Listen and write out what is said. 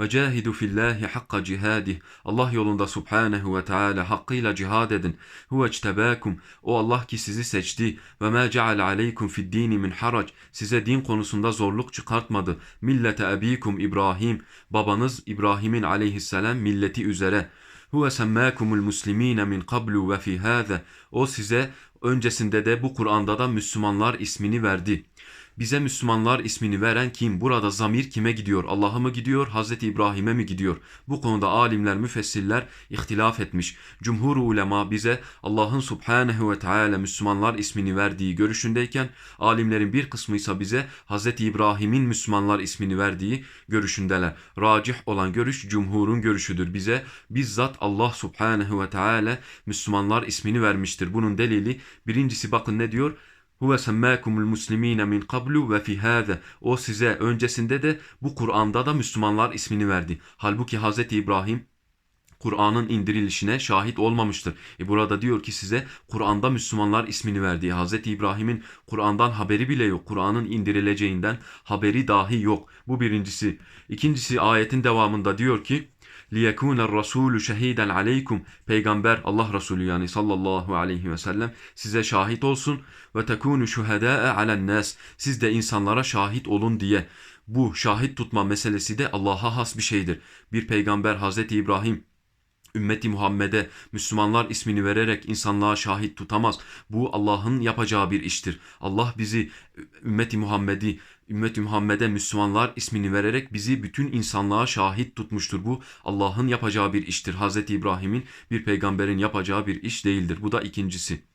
Ve cahidu fillahi hakka cihadih. Allah yolunda subhanehu ve teala hakkıyla cihad edin. Huve ectebâkum. O Allah ki sizi seçti. Ve ma ceal aleykum fid dini min harac. Size din konusunda zorluk çıkartmadı. Millete ebikum İbrahim. Babanız İbrahim'in aleyhisselam milleti üzere. Huve semmâkumul muslimîne min qablu ve fi hâze. O size öncesinde de bu Kur'an'da da Müslümanlar ismini verdi. Bize Müslümanlar ismini veren kim? Burada zamir kime gidiyor? Allah'a mı gidiyor? Hazreti İbrahim'e mi gidiyor? Bu konuda alimler, müfessirler ihtilaf etmiş. Cumhur ulema bize Allah'ın subhanehu ve teala Müslümanlar ismini verdiği görüşündeyken alimlerin bir kısmı ise bize Hazreti İbrahim'in Müslümanlar ismini verdiği görüşündeler. Racih olan görüş cumhurun görüşüdür. Bize bizzat Allah subhanehu ve teala Müslümanlar ismini vermiştir. Bunun delili birincisi bakın ne diyor? Huve semmâkumul muslimîne min qablu ve fi hâze. O size öncesinde de bu Kur'an'da da Müslümanlar ismini verdi. Halbuki Hz. İbrahim Kur'an'ın indirilişine şahit olmamıştır. E burada diyor ki size Kur'an'da Müslümanlar ismini verdiği Hz. İbrahim'in Kur'an'dan haberi bile yok. Kur'an'ın indirileceğinden haberi dahi yok. Bu birincisi. İkincisi ayetin devamında diyor ki لِيَكُونَ الرَّسُولُ شَهِيدًا عَلَيْكُمْ Peygamber Allah Resulü yani sallallahu aleyhi ve sellem size şahit olsun ve tekunu şuhedâe alen nas siz de insanlara şahit olun diye. Bu şahit tutma meselesi de Allah'a has bir şeydir. Bir peygamber Hazreti İbrahim ümmeti Muhammed'e Müslümanlar ismini vererek insanlığa şahit tutamaz. Bu Allah'ın yapacağı bir iştir. Allah bizi ümmeti Muhammed'i ümmeti Muhammed'e Müslümanlar ismini vererek bizi bütün insanlığa şahit tutmuştur. Bu Allah'ın yapacağı bir iştir. Hazreti İbrahim'in bir peygamberin yapacağı bir iş değildir. Bu da ikincisi.